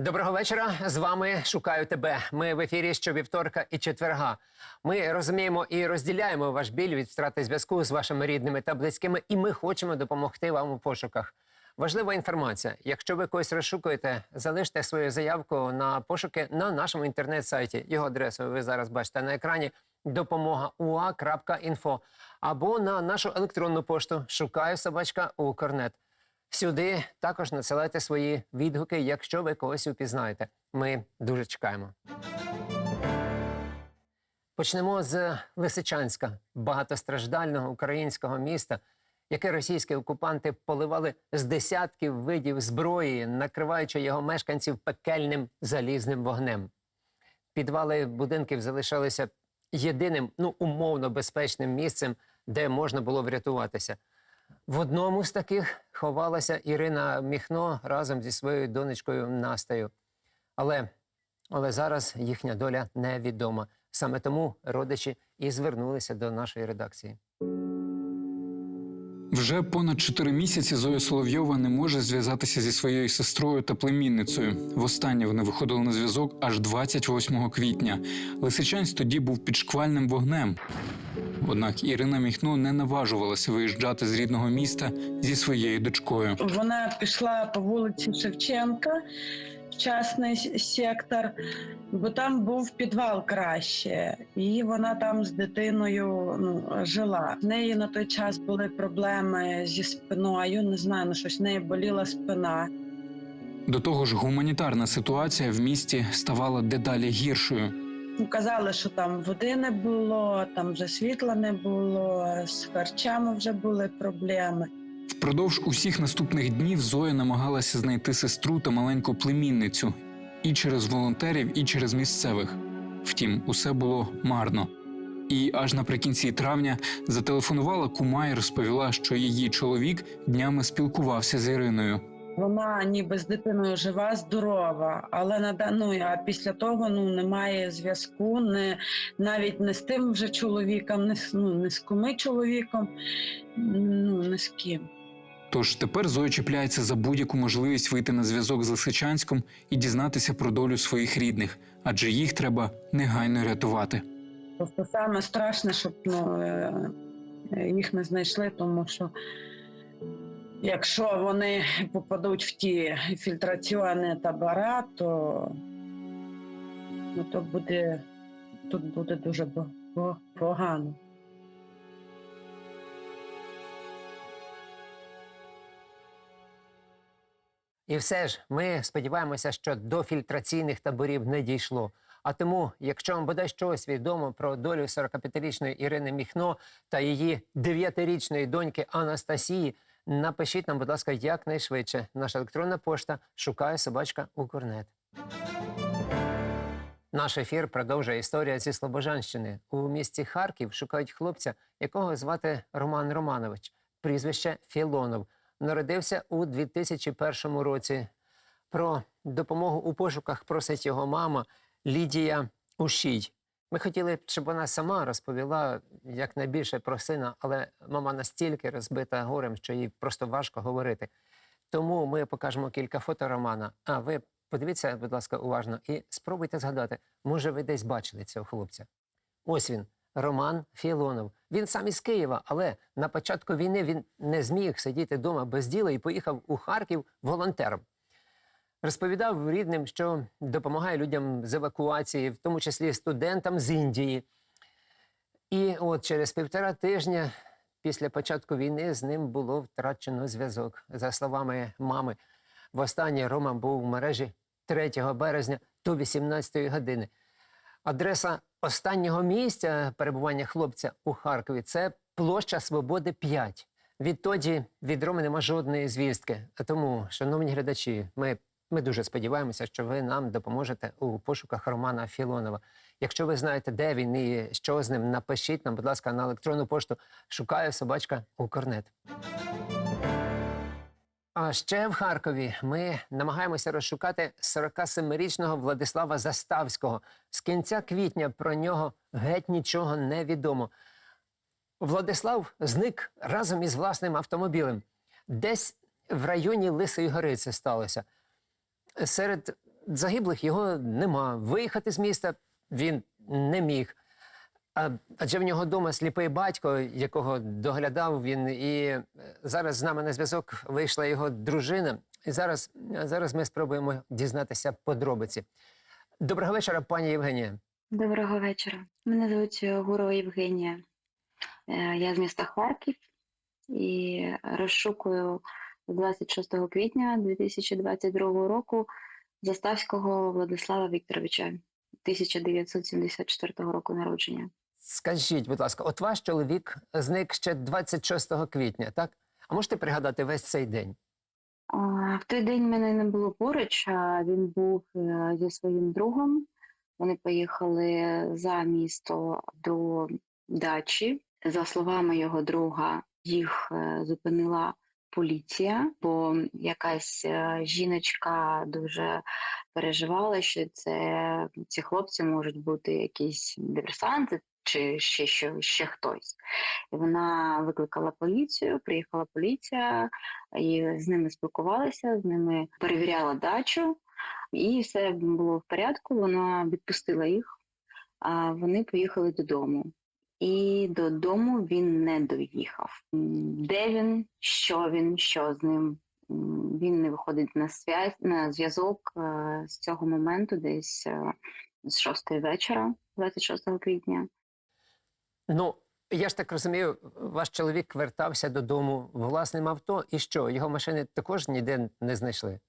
Доброго вечора. З вами шукаю тебе. Ми в ефірі щовівторка і четверга. Ми розуміємо і розділяємо ваш біль від втрати зв'язку з вашими рідними та близькими, і ми хочемо допомогти вам у пошуках. Важлива інформація. Якщо ви когось розшукуєте, залиште свою заявку на пошуки на нашому інтернет-сайті. Його адресу ви зараз бачите на екрані допомога або на нашу електронну пошту шукаю собачка Укрнет. Сюди також надсилайте свої відгуки, якщо ви когось упізнаєте. Ми дуже чекаємо. Почнемо з Лисичанська, багатостраждального українського міста, яке російські окупанти поливали з десятків видів зброї, накриваючи його мешканців пекельним залізним вогнем. Підвали будинків залишалися єдиним, ну умовно безпечним місцем, де можна було врятуватися. В одному з таких ховалася Ірина Міхно разом зі своєю донечкою Настею. Але, але зараз їхня доля невідома. Саме тому родичі і звернулися до нашої редакції. Вже понад чотири місяці Зоя Соловйова не може зв'язатися зі своєю сестрою та племінницею. Востаннє вони виходили на зв'язок аж 28 квітня. Лисичанськ тоді був під шквальним вогнем. Однак Ірина Міхно не наважувалася виїжджати з рідного міста зі своєю дочкою. Вона пішла по вулиці Шевченка в частний сектор, бо там був підвал краще, і вона там з дитиною ну, жила. В неї на той час були проблеми зі спиною. Не знаю, ну щось в неї боліла спина. До того ж, гуманітарна ситуація в місті ставала дедалі гіршою. Казали, що там води не було, там вже світла не було, з харчами вже були проблеми. Впродовж усіх наступних днів Зоя намагалася знайти сестру та маленьку племінницю і через волонтерів, і через місцевих. Втім, усе було марно. І аж наприкінці травня зателефонувала кума і розповіла, що її чоловік днями спілкувався з Іриною. Вона ніби з дитиною жива, здорова, але на ну, а після того ну немає зв'язку, не навіть не з тим вже чоловіком, не з ну не з куми чоловіком, ну не з ким. Тож тепер Зоя чіпляється за будь-яку можливість вийти на зв'язок з Лисичанськом і дізнатися про долю своїх рідних, адже їх треба негайно рятувати. Просто саме страшне, щоб ну, е, е, їх не знайшли, тому що якщо вони попадуть в ті фільтраційні табора, то, ну, то буде тут буде дуже погано. І все ж ми сподіваємося, що до фільтраційних таборів не дійшло. А тому, якщо вам буде щось відомо про долю 45-річної Ірини Міхно та її 9-річної доньки Анастасії, напишіть нам, будь ласка, якнайшвидше. Наша електронна пошта шукає собачка Укрнет. Наш ефір продовжує історія зі Слобожанщини. У місті Харків шукають хлопця, якого звати Роман Романович, прізвище Філонов. Народився у 2001 році. Про допомогу у пошуках просить його мама Лідія Ушій. Ми хотіли, щоб вона сама розповіла якнайбільше про сина, але мама настільки розбита горем, що їй просто важко говорити. Тому ми покажемо кілька фото Романа. А ви подивіться, будь ласка, уважно і спробуйте згадати, може, ви десь бачили цього хлопця. Ось він, Роман Філонов. Він сам із Києва, але на початку війни він не зміг сидіти вдома без діла і поїхав у Харків волонтером. Розповідав рідним, що допомагає людям з евакуації, в тому числі студентам з Індії. І от через півтора тижня після початку війни з ним було втрачено зв'язок. За словами мами, востаннє Рома був в мережі 3 березня до 18 години. Адреса останнього місця перебування хлопця у Харкові це площа Свободи 5. Відтоді від Роми нема жодної звістки. А Тому, шановні глядачі, ми, ми дуже сподіваємося, що ви нам допоможете у пошуках Романа Філонова. Якщо ви знаєте, де він і що з ним, напишіть нам, будь ласка, на електронну пошту шукаю собачка Укрнет. А ще в Харкові ми намагаємося розшукати 47-річного Владислава Заставського. З кінця квітня про нього геть нічого не відомо. Владислав зник разом із власним автомобілем. Десь в районі Лисої гори це сталося. Серед загиблих його нема. Виїхати з міста він не міг. А, адже в нього вдома сліпий батько, якого доглядав він. І е, зараз з нами на зв'язок вийшла його дружина. І зараз, зараз ми спробуємо дізнатися подробиці. Доброго вечора, пані Євгенія. Доброго вечора. Мене звуть е, Гурова Євгенія. Е, Я з міста Харків і розшукую 26 квітня 2022 року Заставського Владислава Вікторовича 1974 року народження. Скажіть, будь ласка, от ваш чоловік зник ще 26 квітня, так? А можете пригадати весь цей день? В той день мене не було поруч, а він був е, зі своїм другом. Вони поїхали за місто до дачі. За словами його друга, їх е, зупинила поліція, бо якась е, жіночка дуже переживала, що це ці хлопці можуть бути якісь диверсанти чи ще, що, ще хтось. І вона викликала поліцію, приїхала поліція, і з ними спілкувалася, з ними перевіряла дачу, і все було в порядку. Вона відпустила їх, а вони поїхали додому. І додому він не доїхав. Де він, що він, що з ним? Він не виходить на связь на зв'язок е, з цього моменту, десь е, з 6 вечора, 26 квітня. Ну, я ж так розумію, ваш чоловік вертався додому власним авто, і що? Його машини також ніде не знайшли.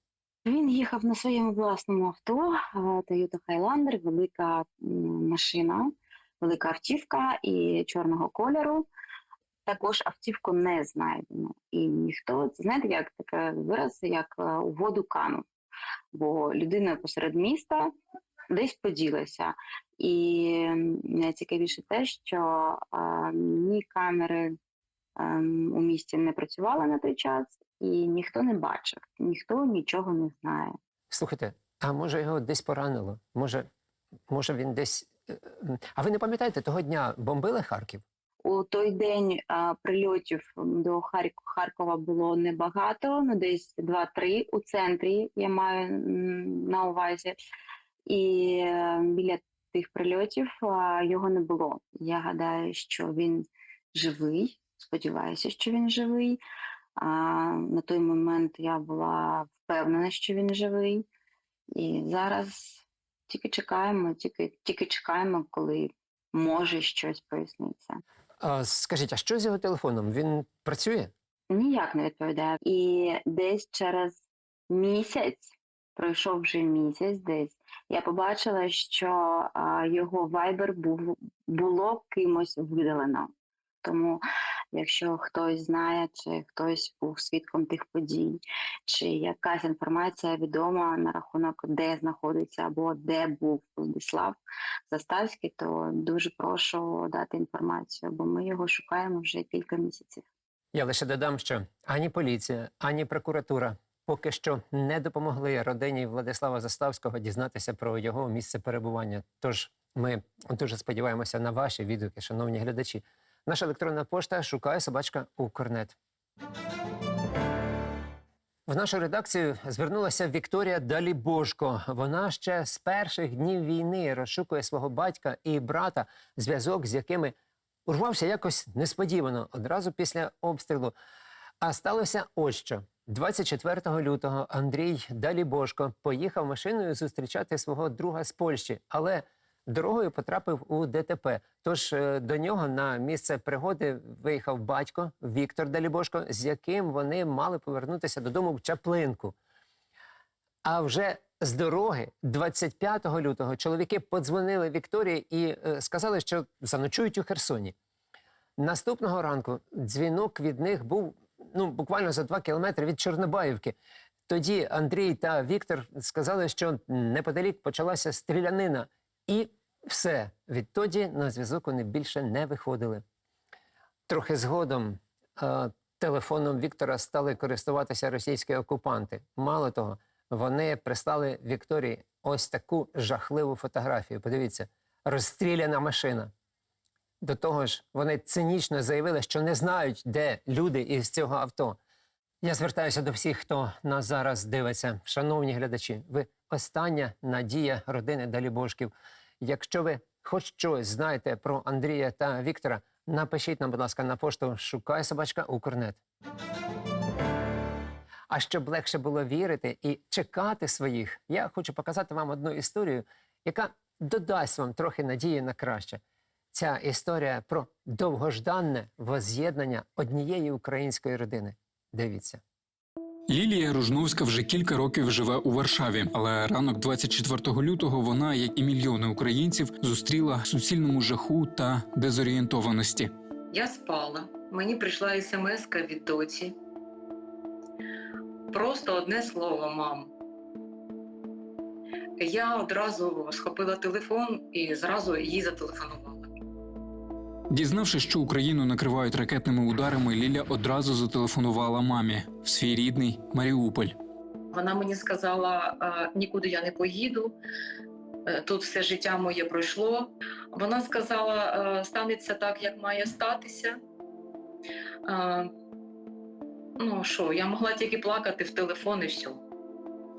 Він їхав на своєму власному авто е, Toyota Highlander, велика машина, велика автівка і чорного кольору. Також автівку не знайдено. І ніхто, знаєте, як таке вираз, як е, у воду канув. Бо людина посеред міста десь поділася. І найцікавіше те, що е, ні камери ем, у місті не працювали на той час, і ніхто не бачив, ніхто нічого не знає. Слухайте, а може його десь поранило? Може, може він десь. А ви не пам'ятаєте, того дня бомбили Харків? У той день а, прильотів до Харк- Харкова було небагато, ну десь 2-3 у центрі, я маю на увазі. І е, біля тих прильотів а, його не було. Я гадаю, що він живий. Сподіваюся, що він живий. А, на той момент я була впевнена, що він живий. І зараз тільки чекаємо, тільки, тільки чекаємо, коли може щось проясниться. А, скажіть, а що з його телефоном? Він працює? Ніяк не відповідає. І десь через місяць, пройшов вже місяць десь, я побачила, що а, його вайбер був було кимось видалено. Тому, якщо хтось знає, чи хтось був свідком тих подій, чи якась інформація відома на рахунок, де знаходиться або де був Владислав Заставський, то дуже прошу дати інформацію, бо ми його шукаємо вже кілька місяців. Я лише додам, що ані поліція, ані прокуратура поки що не допомогли родині Владислава Заставського дізнатися про його місце перебування. Тож ми дуже сподіваємося на ваші відгуки, шановні глядачі. Наша електронна пошта шукає собачка Укрнет. В нашу редакцію звернулася Вікторія Далібошко. Вона ще з перших днів війни розшукує свого батька і брата, зв'язок з якими урвався якось несподівано одразу після обстрілу. А сталося ось що. 24 лютого Андрій Далібошко поїхав машиною зустрічати свого друга з Польщі, але дорогою потрапив у ДТП. Тож е, до нього на місце пригоди виїхав батько Віктор Далібошко, з яким вони мали повернутися додому в Чаплинку. А вже з дороги, 25 лютого, чоловіки подзвонили Вікторії і е, сказали, що заночують у Херсоні. Наступного ранку дзвінок від них був ну, буквально за два кілометри від Чорнобаївки. Тоді Андрій та Віктор сказали, що неподалік почалася стрілянина, і все. Відтоді на зв'язок вони більше не виходили. Трохи згодом е, телефоном Віктора стали користуватися російські окупанти. Мало того, вони прислали Вікторії ось таку жахливу фотографію. Подивіться, розстріляна машина. До того ж, вони цинічно заявили, що не знають, де люди із цього авто. Я звертаюся до всіх, хто нас зараз дивиться. Шановні глядачі, ви остання надія родини Далібошків. Якщо ви хоч щось знаєте про Андрія та Віктора, напишіть нам, будь ласка, на пошту шукай собачка Укрнет. А щоб легше було вірити і чекати своїх, я хочу показати вам одну історію, яка додасть вам трохи надії на краще. Ця історія про довгожданне воз'єднання однієї української родини. Дивіться. Лілія Ружновська вже кілька років живе у Варшаві, але ранок 24 лютого вона, як і мільйони українців, зустріла в суцільному жаху та дезорієнтованості. Я спала. Мені прийшла смс від доці. Просто одне слово, мам. Я одразу схопила телефон і зразу їй зателефонувала. Дізнавшись, що Україну накривають ракетними ударами, Ліля одразу зателефонувала мамі в свій рідний Маріуполь. Вона мені сказала: «Е, нікуди я не поїду. е, Тут все життя моє пройшло. Вона сказала, «Е, станеться так, як має статися. Ну що, я могла тільки плакати в телефон і все.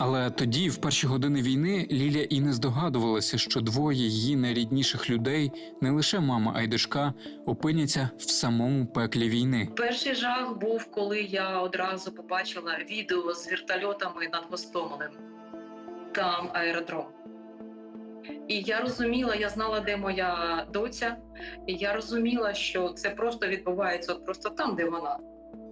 Але тоді, в перші години війни, Ліля і не здогадувалася, що двоє її найрідніших людей, не лише мама, а й дочка, опиняться в самому пеклі війни. Перший жах був, коли я одразу побачила відео з вертольотами над Гостомелем. Там аеродром. І я розуміла, я знала, де моя доця, і я розуміла, що це просто відбувається от просто там, де вона.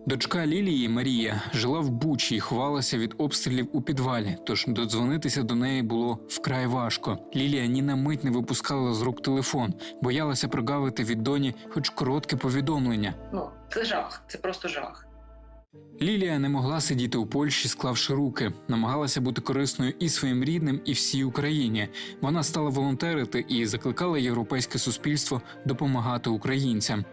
Дочка Лілії Марія жила в Бучі і ховалася від обстрілів у підвалі, тож додзвонитися до неї було вкрай важко. Лілія ні на мить не випускала з рук телефон, боялася прогавити від доні хоч коротке повідомлення. Ну, це жах, це просто жах. Лілія не могла сидіти у Польщі, склавши руки, намагалася бути корисною і своїм рідним, і всій Україні. Вона стала волонтерити і закликала європейське суспільство допомагати українцям.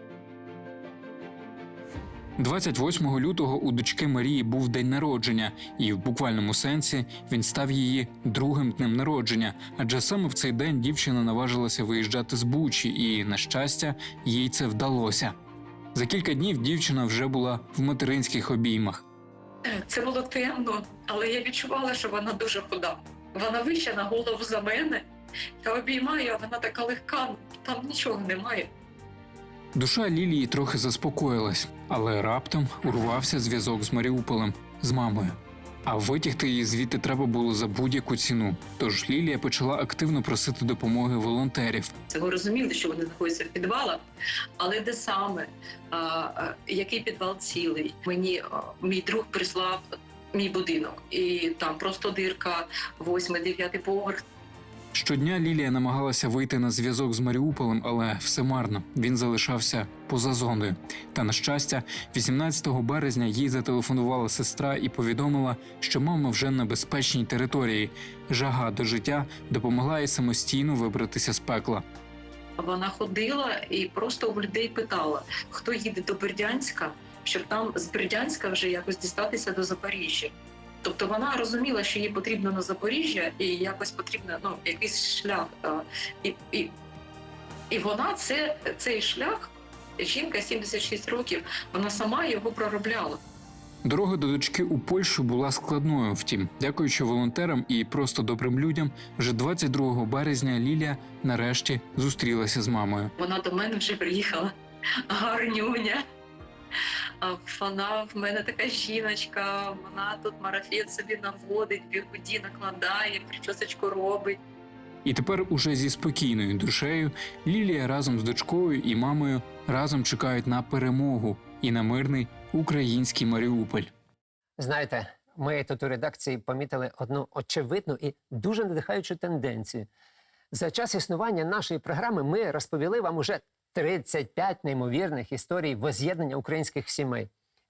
28 лютого у дочки Марії був день народження, і в буквальному сенсі він став її другим днем народження. Адже саме в цей день дівчина наважилася виїжджати з Бучі, і, на щастя, їй це вдалося. За кілька днів дівчина вже була в материнських обіймах. Це було темно, але я відчувала, що вона дуже худа. Вона вища на голову за мене. Я обіймаю, а вона така легка, там нічого немає. Душа Лілії трохи заспокоїлась, але раптом урвався зв'язок з Маріуполем з мамою. А витягти її звідти треба було за будь-яку ціну. Тож Лілія почала активно просити допомоги волонтерів. Це розуміли, що вони знаходяться в підвалах, але де саме, а, який підвал цілий. Мені мій друг прислав мій будинок, і там просто дирка, восьмий, дев'ятий поверх. Щодня Лілія намагалася вийти на зв'язок з Маріуполем, але все марно. Він залишався поза зоною. Та на щастя, 18 березня їй зателефонувала сестра і повідомила, що мама вже на безпечній території. Жага до життя допомогла їй самостійно вибратися з пекла. Вона ходила і просто у людей питала, хто їде до Бердянська, щоб там з Бердянська вже якось дістатися до Запоріжжя. Тобто вона розуміла, що їй потрібно на Запоріжжя і якось потрібно ну, якийсь шлях. е, І, і, і вона це, цей шлях, жінка 76 років, вона сама його проробляла. Дорога до дочки у Польщу була складною. Втім, дякуючи волонтерам і просто добрим людям, вже 22 березня Лілія нарешті зустрілася з мамою. Вона до мене вже приїхала гарнюня. Вона в мене така жіночка, вона тут марафет собі наводить, бігуді накладає, причосочку робить. І тепер уже зі спокійною душею Лілія разом з дочкою і мамою разом чекають на перемогу і на мирний український Маріуполь. Знаєте, ми тут у редакції помітили одну очевидну і дуже надихаючу тенденцію. За час існування нашої програми ми розповіли вам уже 35 неймовірних історій воз'єднання українських сімей.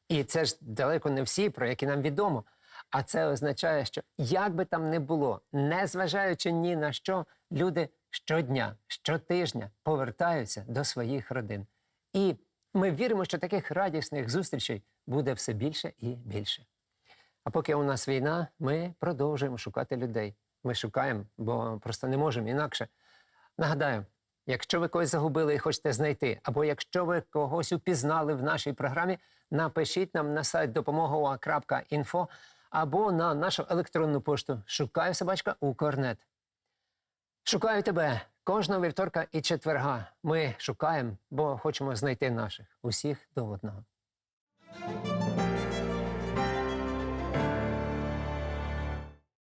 І це ж далеко не всі, про які нам відомо. А це означає, що як би там не було, незважаючи ні на що, люди щодня, щотижня повертаються до своїх родин. І ми віримо, що таких радісних зустрічей буде все більше і більше. А поки у нас війна, ми продовжуємо шукати людей. Ми шукаємо, бо просто не можемо інакше. Нагадаю, Якщо ви когось загубили і хочете знайти, або якщо ви когось упізнали в нашій програмі, напишіть нам на сайт допомога.інфо або на нашу електронну пошту Шукаю собачка Укрнет. Шукаю тебе кожного вівторка і четверга. Ми шукаємо, бо хочемо знайти наших усіх до одного.